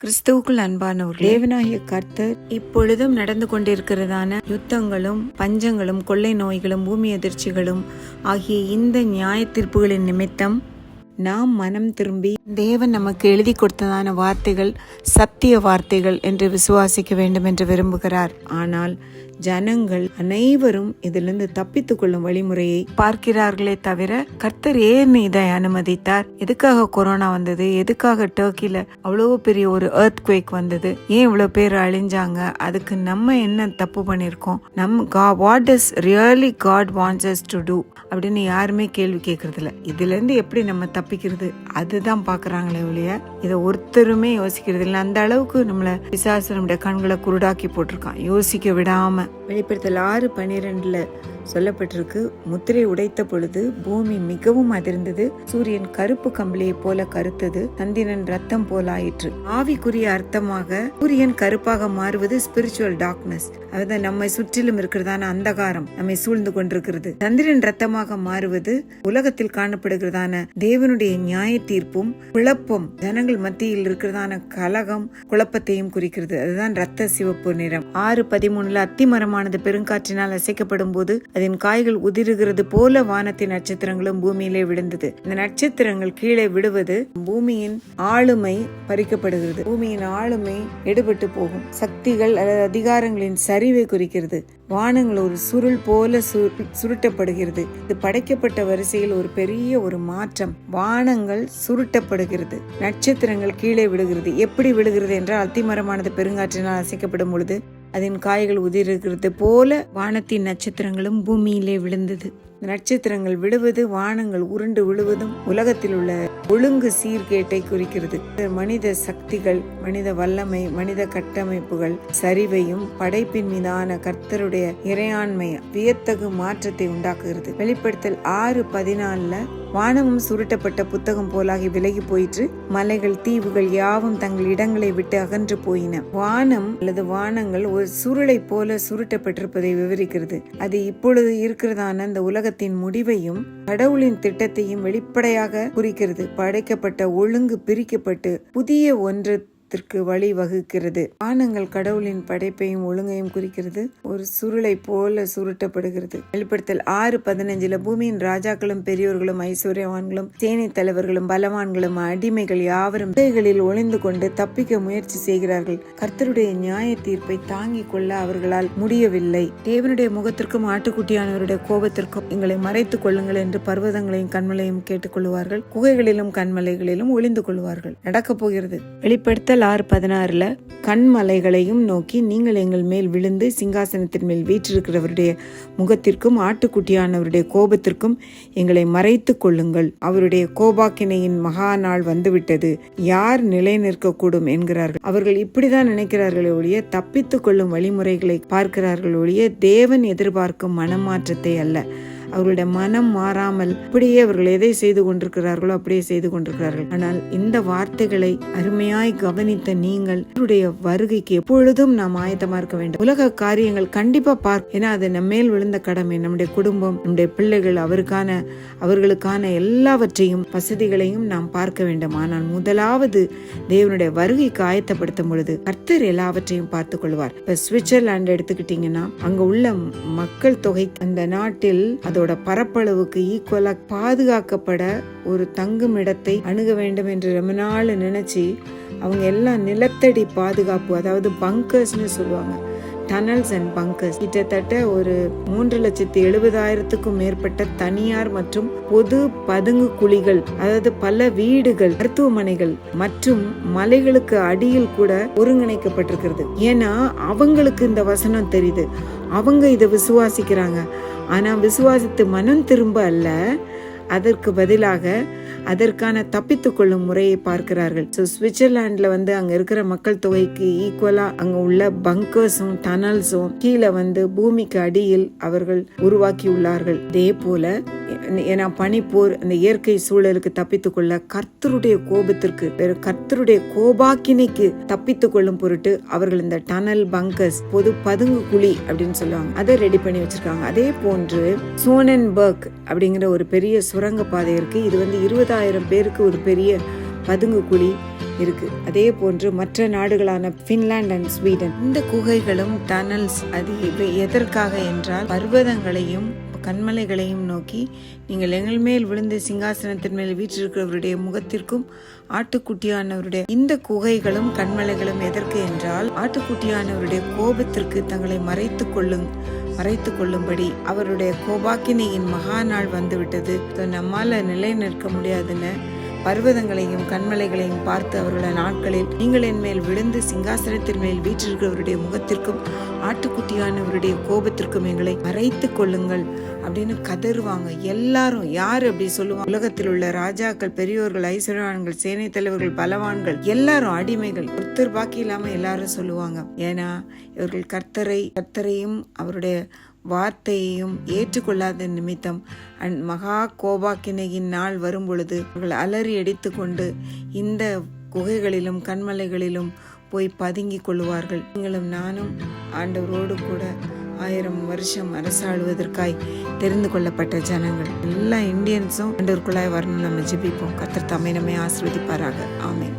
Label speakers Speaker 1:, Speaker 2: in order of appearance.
Speaker 1: கிறிஸ்துவுக்குள் அன்பானவர் தேவனாகிய கர்த்தர் இப்பொழுதும் நடந்து கொண்டிருக்கிறதான யுத்தங்களும் பஞ்சங்களும் கொள்ளை நோய்களும் பூமி அதிர்ச்சிகளும் ஆகிய இந்த நியாய தீர்ப்புகளின் நிமித்தம் நாம் மனம் திரும்பி தேவன் நமக்கு எழுதி கொடுத்ததான வார்த்தைகள் சத்திய வார்த்தைகள் என்று விசுவாசிக்க வேண்டும் என்று விரும்புகிறார். ஆனால் ஜனங்கள் அனைவரும் இதிலிருந்து தப்பித்துக் கொள்ளும் வழிமுறையை பார்க்கிறார்களே தவிர கர்த்தர் ஏன் இதை அனுமதித்தார்? எதுக்காக கொரோனா வந்தது? எதுக்காக டர்க்கில அவ்வளோ பெரிய ஒரு எர்த் குவேக் வந்தது? ஏன் இவ்வளோ பேர் அழிஞ்சாங்க? அதுக்கு நம்ம என்ன தப்பு பண்ணியிருக்கோம் நம் கா what is really God wants to do அப்படின்னு யாருமே கேள்வி கேட்கறதில்ல இதுலேருந்து இதுல இருந்து எப்படி நம்ம தப்பு தப்பிக்கிறது. அதுதான் பார்க்குறாங்களே ஒழிய இதை ஒருத்தருமே யோசிக்கிறது இல்லை. அந்த அளவுக்கு நம்மளை பிசாசு நம்முடைய கண்களை குருடாக்கி போட்டிருக்கான். யோசிக்க விடாமல் வெளிப்படுத்தல் ஆறு பன்னிரெண்டில் சொல்லப்பட்டிருக்கு. முத்திரை உடைத்த பொழுது பூமி மிகவும் அதிர்ந்தது. சூரியன் கருப்பு கம்பளியை போல கருத்தது. சந்திரன் ரத்தம் போல ஆயிற்று. ஆவிக்குரிய அர்த்தமாக சூரியன் கருப்பாக மாறுவது ஸ்பிரிச்சுவல் டார்க்னஸ் அதாவது நம்மை சுற்றிலும் இருக்கிறதான அந்தகாரம். நம்மை சூழ்ந்து கொண்டிருக்கிறது. சந்திரன் ரத்தமாக மாறுவது உலகத்தில் காணப்படுகிறதான தேவனுடைய நியாய தீர்ப்பும் குழப்பம் ஜனங்கள் மத்தியில் இருக்கிறதான கலகம் குழப்பத்தையும் குறிக்கிறது. அதுதான் ரத்த சிவப்பு நிறம். ஆறு பதிமூணுல அத்திமரமானது பெருங்காற்றினால் அசைக்கப்படும் போது அதன் காய்கள் உதிருகிறது போல வானத்தின் நட்சத்திரங்களும் பூமியிலே விழுந்தது. இந்த நட்சத்திரங்கள் கீழே விடுவது பூமியின் ஆளுமை பறிக்கப்படுகிறது. பூமியின் ஆளுமை எடுபட்டு போகும். சக்திகள் அல்லது அதிகாரங்களின் சரிவை குறிக்கிறது. வானங்கள் ஒரு சுருள் போல சுருட்டப்படுகிறது. இது படைக்கப்பட்ட வரிசையில் ஒரு பெரிய ஒரு மாற்றம். வானங்கள் சுருட்டப்படுகிறது. நட்சத்திரங்கள் கீழே விழுகிறது. எப்படி விழுகிறது என்றால் அத்திமரமானது பெருங்காற்றினால் அசைக்கப்படும் பொழுது அதன் காய்கள் உதிரிருக்கிறது போல வானத்தின் நட்சத்திரங்களும் பூமியிலே விழுந்தது. நட்சத்திரங்கள் விழுவது வானங்கள் உருண்டு விழுவதும் உலகத்தில் உள்ள ஒழுங்கு சீர்கேட்டை குறிக்கிறது. மனித சக்திகள் மனித வல்லமை மனித கட்டமைப்புகள் சரிவையும் படைப்பின் மீதான கர்த்தருடைய இறையாண்மை வியத்தகு மாற்றத்தை உண்டாக்குகிறது. வெளிப்படுத்தல் ஆறு பதினாலுல வானமும் சுருட்டப்பட்ட புத்தகம் போலாகி விலகி போயிற்று. மலைகள் தீவுகள் யாவும் தங்கள் இடங்களை விட்டு அகன்று போயின. வானம் அல்லது வானங்கள் ஒரு சுருளை போல சுருட்டப்பட்டிருப்பதை விவரிக்கிறது. அது இப்பொழுது இருக்கிறதான அந்த உலகத்தின் முடிவையும் கடவுளின் திட்டத்தையும் வெளிப்படையாக குறிக்கிறது. படைக்கப்பட்ட ஒழுங்கு பிரிக்கப்பட்டு புதிய ஒன்று த்திற்கு வழி வகுக்கிறது வானங்கள் கடவுளின் படைப்பையும் ஒழுங்கையும் குறிக்கிறது. ஒரு சுருளை போல சுருட்டப்படுகிறது. வெளிப்படுத்தல் ஆறு பதினஞ்சுல பூமியின் ராஜாக்களும் பெரியோர்களும் ஐஸ்வர்யவான்களும் சேனை தலைவர்களும் பலவான்களும் அடிமைகள் யாவரும் குகைகளில் ஒளிந்து கொண்டு தப்பிக்க முயற்சி செய்கிறார்கள். கர்த்தருடைய நியாய தீர்ப்பை தாங்கிக் கொள்ள அவர்களால் முடியவில்லை. தேவனுடைய முகத்திற்கும் ஆட்டுக்குட்டியானவருடைய கோபத்திற்கும் எங்களை மறைத்துக் கொள்ளுங்கள் என்று பர்வதங்களையும் கண்மலையும் கேட்டுக்கொள்வார்கள் குகைகளிலும் கண்மலைகளிலும் ஒளிந்து கொள்வார்கள். நடக்கப் போகிறது. வெளிப்படுத்தல் ஆறு பதினாறில் கண்மலைகளையும் நோக்கி நீங்கள் எங்கள் மேல் விழுந்து சிங்காசனத்தின் மேல் வீற்றிருக்கிறவருடைய முகத்திற்கும் ஆட்டுக்குட்டியானவருடைய கோபத்திற்கும் எங்களை மறைத்து கொள்ளுங்கள். அவருடைய கோபாக்கினையின் மகா நாள் வந்துவிட்டது. யார் நிலை நிற்கக்கூடும் என்கிறார்கள். அவர்கள் இப்படிதான் நினைக்கிறார்களே ஒழிய தப்பித்துக் கொள்ளும் வழிமுறைகளை பார்க்கிறார்கள் ஒழிய தேவன் எதிர்பார்க்கும் மனமாற்றத்தை அல்ல. அவர்களுடைய மனம் மாறாமல் அப்படியே அவர்கள் எதை செய்து கொண்டிருக்கிறார்களோ அப்படியே செய்து கொண்டிருக்கிறார்கள். ஆனால் இந்த வார்த்தைகளை அருமையாய் கவனித்த நீங்கள் அவருடைய வருகைக்கு எப்பொழுதும் நாம் ஆயத்தமா இருக்க வேண்டும். உலக காரியங்கள் கண்டிப்பா பார்க்க ஏன்னா அது நம்ம மேல் விழுந்த கடமை. நம்முடைய குடும்பம் நம்முடைய பிள்ளைகள் அவருக்கான அவர்களுக்கான எல்லாவற்றையும் வசதிகளையும் நாம் பார்க்க வேண்டும். ஆனால் முதலாவது தேவனுடைய வருகைக்கு ஆயத்தப்படுத்தும் பொழுது கர்த்தர் எல்லாவற்றையும் பார்த்துக் கொள்வார். இப்ப சுவிட்சர்லாந்து எடுத்துக்கிட்டீங்கன்னா அங்க உள்ள மக்கள் தொகை அந்த நாட்டில் அதோட பரப்பளவுக்கு ஈக்குவலாக பாதுகாக்கப்பட ஒரு தங்கும் இடத்தை அணுக வேண்டும் என்று ரொம்ப நாள் நினச்சி அவங்க எல்லாம் நிலத்தடி பாதுகாப்பு அதாவது பங்கர்ஸ்னு சொல்லுவாங்க. டனல்ஸ் அண்ட் பங்கர்ஸ் கிட்டத்தட்ட ஒரு மூன்று லட்சத்தி எழுபதாயிரத்துக்கும் மேற்பட்ட தனியார் மற்றும் பொது பதுங்கு குழிகள் அதாவது பல வீடுகள் மருத்துவமனைகள் மற்றும் மலைகளுக்கு அடியில் கூட ஒருங்கிணைக்கப்பட்டிருக்கிறது. ஏன்னா அவங்களுக்கு இந்த வசனம் தெரியுது. அவங்க இதை விசுவாசிக்கிறாங்க. ஆனா விசுவாசித்து மனம் திரும்ப அல்ல. அதற்கு பதிலாக அதற்கான தப்பித்துக்கொள்ளும் முறையை பார்க்கிறார்கள். ஸோ சுவிட்சர்லாண்டில் வந்து அங்க இருக்கிற மக்கள் தொகைக்கு ஈக்குவலா அங்க உள்ள பங்கர்ஸும் டனல்ஸும் கீழே வந்து பூமிக்கு அடியில் அவர்கள் உருவாக்கி உள்ளார்கள் இதே போல ஏன்னா பனிப்போர் அந்த இயற்கை சூழலுக்கு தப்பித்துக்கொள்ள கர்த்தருடைய கோபத்திற்கு கர்த்தருடைய கோபாக்கினைக்கு தப்பித்துக்கொள்ளும் பொருட்டு அவர்கள் இந்த டனல் பங்கர்ஸ் பொது பதுங்கு குழி அப்படின்னு சொல்லுவாங்க. அதை ரெடி பண்ணி வச்சிருக்காங்க. அதே போன்று சோனன்பர்க் அப்படிங்கிற ஒரு பெரிய சுரங்க பாதை இது வந்து இருபதாயிரம் பேருக்கு ஒரு பெரிய பதுங்கு குழி இருக்குது அதே போன்று மற்ற நாடுகளான ஃபின்லாண்ட் அண்ட் ஸ்வீடன். இந்த குகைகளும் டனல்ஸ் அது இவை எதற்காக என்றால் பர்வதங்களையும் கண்மலைகளையும் நோக்கி நீங்கள் எங்கள் மேல் விழுந்து சிங்காசனத்தின் மேல் வீற்றிருக்கிறவருடைய முகத்திற்கும் ஆட்டுக்குட்டியானவருடைய இந்த குகைகளும் கண்மலைகளும் எதற்கு என்றால் ஆட்டுக்குட்டியானவருடைய கோபத்திற்கு தங்களை மறைத்து கொள்ளும் மறைத்து கொள்ளும்படி அவருடைய கோபாக்கினியின் மகா நாள் வந்துவிட்டது. நம்மால நிலை நிற்க முடியாதுன்னு பர்வதங்களையும் கண்மலைகளையும் பார்த்து அவருடைய நாட்களில் நீங்கள் என் மேல் விழுந்து சிங்காசனத்தின் மேல் வீற்றிருக்கிறவருடைய முகத்திற்கும் ஆட்டுக்குட்டியானவருடைய கோபத்திற்கும் எங்களை மறைத்து கொள்ளுங்கள் அப்படின்னு கதறுவாங்க. எல்லாரும் யார் அப்படி சொல்லுவாங்க உலகத்தில் உள்ள ராஜாக்கள் பெரியோர்கள் ஐஸ்வர்யான்கள் சேனை தலைவர்கள் பலவான்கள் எல்லாரும் அடிமைகள். ஒருத்தர் பாக்கி இல்லாம எல்லாரும் சொல்லுவாங்க. ஏன்னா இவர்கள் கர்த்தரை கர்த்தரையும் அவருடைய வார்த்தையையும் ஏற்றுக்கொள்ளாத நிமித்தம் அந் மகா கோபாக்கினையின் நாள் வரும்பொழுது அவர்கள் அலறி அடித்துக்கொண்டு இந்த குகைகளிலும் கண்மலைகளிலும் போய் பதுங்கிக் கொள்வார்கள் நீங்களும் நானும் ஆண்டவரோடு கூட ஆயிரம் வருஷம் அரசாளுவதற்காய் தெரிந்து கொள்ளப்பட்ட ஜனங்கள். எல்லா இந்தியன்ஸும் ஆண்டவருக்குள்ளாய் வரணும். நம்ம ஜெபிப்போம். கத்தர் தம்மை நம்மை ஆசிர்வதிப்பாராக. ஆமென்.